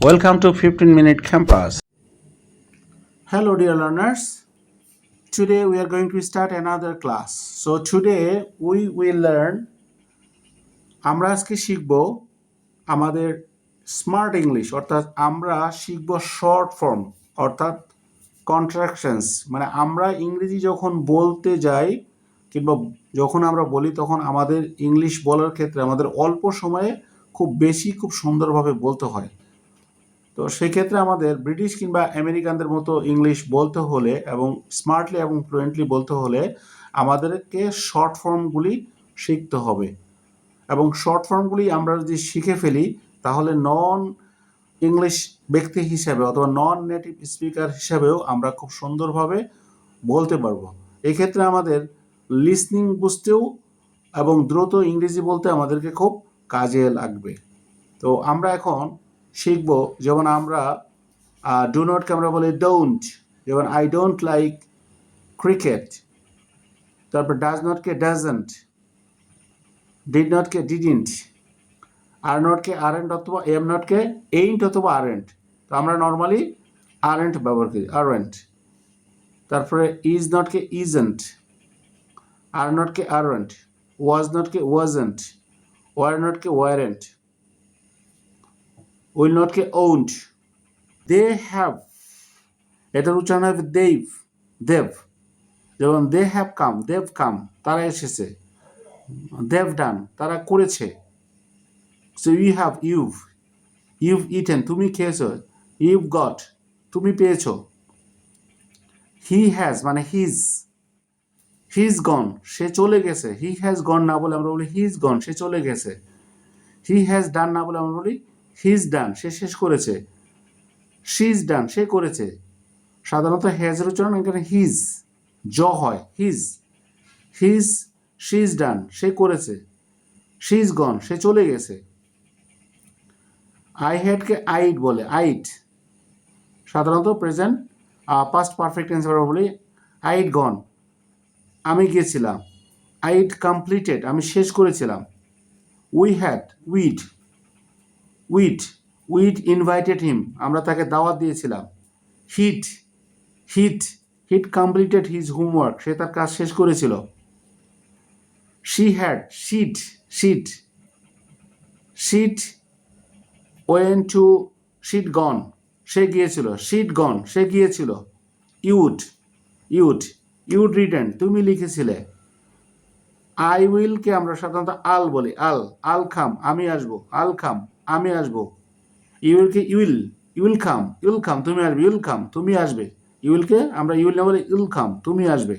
Welcome to 15 Minute Campus. Hello, dear learners. Today we are going to start another class. So today we will learn আমরা আজকে শিখব আমাদের smart English অর্থাৎ আমরা শিখব short form অর্থাৎ কন্ট্রাকশনস মানে আমরা ইংরেজি যখন বলতে যাই কিংবা যখন আমরা বলি তখন আমাদের ইংলিশ বলার ক্ষেত্রে আমাদের অল্প সময়ে খুব বেশি খুব সুন্দরভাবে বলতে হয় তো সেক্ষেত্রে আমাদের ব্রিটিশ কিংবা আমেরিকানদের মতো ইংলিশ বলতে হলে এবং স্মার্টলি এবং ফ্লুয়েন্টলি বলতে হলে আমাদেরকে শর্ট ফর্মগুলি শিখতে হবে। এবং শর্ট ফর্মগুলি আমরা যদি শিখে ফেলি, তাহলে নন ইংলিশ ব্যক্তি হিসাবে অথবা নন নেটিভ স্পিকার হিসাবেও আমরা খুব সুন্দরভাবে বলতে পারব। এক্ষেত্রে আমাদের লিসনিং বুঝতেও এবং দ্রুত ইংরেজি বলতে আমাদেরকে খুব কাজে লাগবে। তো আমরা এখন শিখব, যেমন আমরা ডু নটকে আমরা বলি ডোন্ট যেমন আই ডোন্ট লাইক ক্রিকেট তারপর ডাজ নটকে ডাজেন্ট ডিড নট নটকে ডিডিন্ট আর নট নটকে আরেন্ট অথবা এম নটকে এইন্ট অথবা আরেন্ট তো আমরা নর্মালি আরেন্ট ব্যবহার করি আরেন্ট তারপরে ইজ নটকে ইজেন্ট আর নট নটকে আরেন্ট ওয়াজ নটকে ওয়াজেন্ট ওয়ার নটকে ওয়ারেন্ট উইল নটকে ওন্ট দে হ্যাভ এটার উচ্চারণ হবে দেব দেব যেমন দে হ্যাভ কাম দেব কাম তারা এসেছে। দেভ ডান তারা করেছে। So you have you've you've eaten তুমি খেয়েছো। ইউভ গট তুমি পেয়েছ। হি হ্যাজ মানে হিজ হিজ গন সে চলে গেছে। হি হ্যাজ গন না বলে আমরা বলি হিজ গন সে চলে গেছে। হি হ্যাজ ডান না বলে আমরা বলি হিজ ডান সে শেষ করেছে। শিজ ডান সে করেছে। সাধারণত হ্যাজের উচ্চারণ এখানে হিজ জ হয় হিজ হিজ শিজ ডান সে করেছে। শিজ গন সে চলে গেছে। আই হ্যাডকে আইট বলে আইট সাধারণত প্রেজেন্ট পাস্ট পারফেক্ট আমরা বলি আইট গন আমি গিয়েছিলাম আইট কমপ্লিটেড আমি শেষ করেছিলাম। We had we'd we'd we'd invited him আমরা তাকে দাওয়াত দিয়েছিলাম। He'd he'd he'd completed his homework সে তার কাজ শেষ করেছিল। She had she'd she'd she'd when to she'd gone সে গিয়েছিল শিট গন সে গিয়েছিল। ইউট ইউট ইউড রিটার্ন তুমি লিখেছিলে। আই উইলকে আমরা সাধারণত আল বলি। আল আল খাম, আমি আসব। আল খাম। আমি আসব। ইউলকে ইউল ইউল খাম ইউল খাম তুমি আসবে ইউল খাম তুমি আসবে। ইউলকে আমরা ইউল না বলি ইউল খাম তুমি আসবে।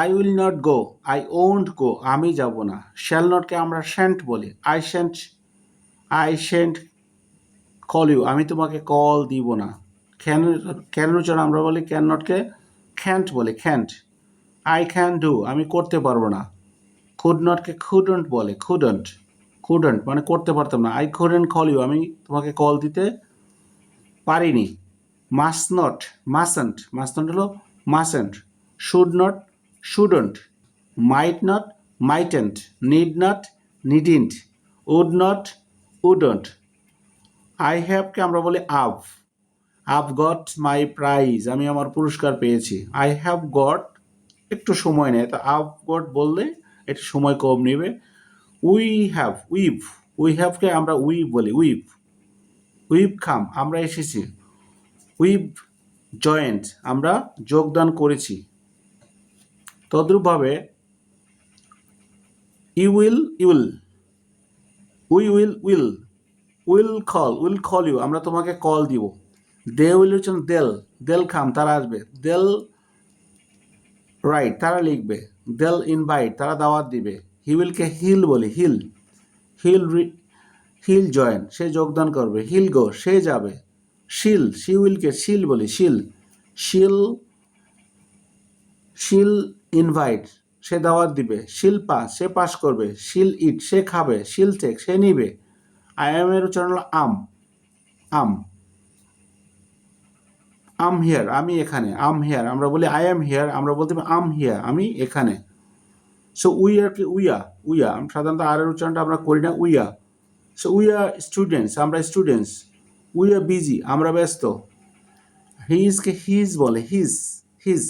I will not go I won't go আমি যাব না। শ্যাল নটকে আমরা শ্যান্ট বলি। I shan't I shan't call you আমি তোমাকে কল দিব না। ক্যান ক্যান উচ্চারণ আমরা বলি ক্যান নটকে খ্যান্ট বলি খ্যান্ট আই ক্যান ডু আমি করতে পারব না। খুড নটকে খুডন্ট বলে খুডন্ট খুডন্ট মানে করতে পারতাম না। আই খুডেন্ট কল ইউ আমি তোমাকে কল দিতে পারিনি। Must not mustn't must not হলো mustn't should not shouldn't might not mightn't need not needn't would not wouldn't I হ্যাভকে আমরা বলি আভ আভ গট মাই প্রাইজ আমি আমার পুরস্কার পেয়েছি। আই হ্যাভ গট একটু সময় নেয়। তো আভ গট বললে একটু সময় কম নেবে। উই হ্যাভ উইভ উই হ্যাভকে আমরা উই বলি উইভ উইভ খাম আমরা এসেছি। উইভ জয়েন্ট আমরা যোগদান করেছি। তদ্রূপভাবে you will you'll we will will will call will call you আমরা তোমাকে কল দিব। দে উইল হচ্ছেন দেল দেল খাম তারা আসবে। দেল রাইট তারা লিখবে। দেল ইনভাইট তারা দাওয়াত দিবে। হি উইলকে হিল বলি হিল হিল হিল জয়েন সে যোগদান করবে হিল গো সে যাবে শিল শি উইলকে শিল বলি শিল শিল শিল ইনভাইট সে দাওয়াত দিবে শিল পাস সে পাস করবে শিল ইট সে খাবে শিল টেক সে নিবে আই এম এর উচ্চারণ হলো আম আম আম হিয়ার আমি এখানে আম হিয়ার আমরা বলি আই এম হিয়ার আমরা বলতে পারি আম হিয়ার আমি এখানে। সো উই আর কি উইয়া উইয়া সাধারণত আর এর উচ্চারণটা আমরা করি না we're so we are students আমরা স্টুডেন্টস উই আর বিজি আমরা ব্যস্ত হিজকে হিজ বলে হিজ হিজ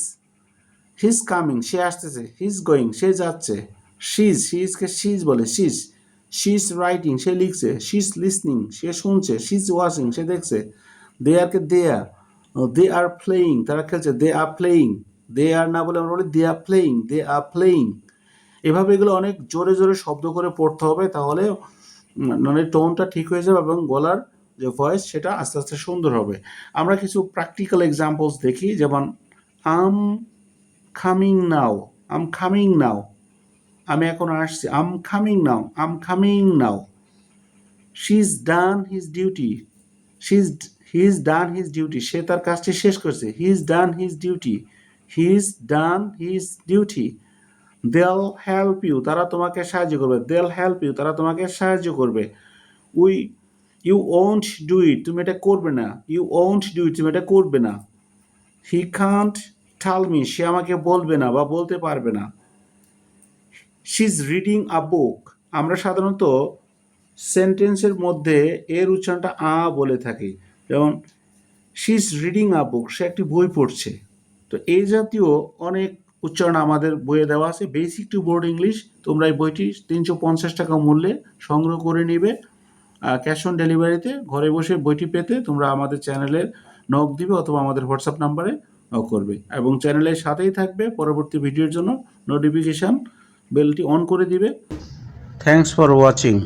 হিজ কামিং সে আসতেছে হিজ গোয়িং সে যাচ্ছে. শিজ শিজকে শিজ বলে শিজ শিজ রাইটিং সে লিখছে শিজ লিসনিং সে শুনছে শিজ ওয়াচিং সে দেখছে. দে আরকে দে আর দে আর প্লেয়িং তারা খেলছে দে আর প্লেয়িং দে আর না বলে আমরা বলি দে are playing they are playing এভাবে এগুলো অনেক জোরে জোরে শব্দ করে পড়তে হবে, তাহলে মানে টোনটা ঠিক হয়ে যাবে এবং গলার যে ভয়েস সেটা আস্তে আস্তে সুন্দর হবে। আমরা কিছু প্র্যাকটিক্যাল এক্সাম্পলস দেখি, যেমন আম খামিং নাও আম খামিং নাও আমি এখন আসছি I'm coming now I'm coming now she is done his duty she is he is done his duty সে তার কাজটি শেষ করছে he is done his duty he is done his duty they'll help you তারা তোমাকে সাহায্য করবে। দেল help you তারা তোমাকে সাহায্য করবে। We you won't do it তুমি এটা করবে না। ইউ ওন্ট ডু ইট তুমি এটা করবে না। হি কান্ট টেল মি সে আমাকে বলবে না বা বলতে পারবে না। She is reading a book আমরা সাধারণত সেন্টেন্সের মধ্যে এর উচ্চারণটা আ বলে থাকি। যেমন she is reading a book সে একটি বই পড়ছে। তো এই জাতীয় অনেক উচ্চারণ আমাদের বইয়ে দেওয়া আছে। বেসিক টু বোর্ড ইংলিশ তোমরা এই বইটি তিনশো পঞ্চাশ টাকা মূল্যে সংগ্রহ করে নিবে। ক্যাশ অন ডেলিভারিতে ঘরে বসে বইটি পেতে তোমরা আমাদের চ্যানেলের নক দিবে অথবা আমাদের হোয়াটসঅ্যাপ নাম্বারে নক করবে। এবং চ্যানেলের সাথেই থাকবে পরবর্তী ভিডিওর জন্য নোটিফিকেশান বেলটি অন করে দিবে। Thanks for watching.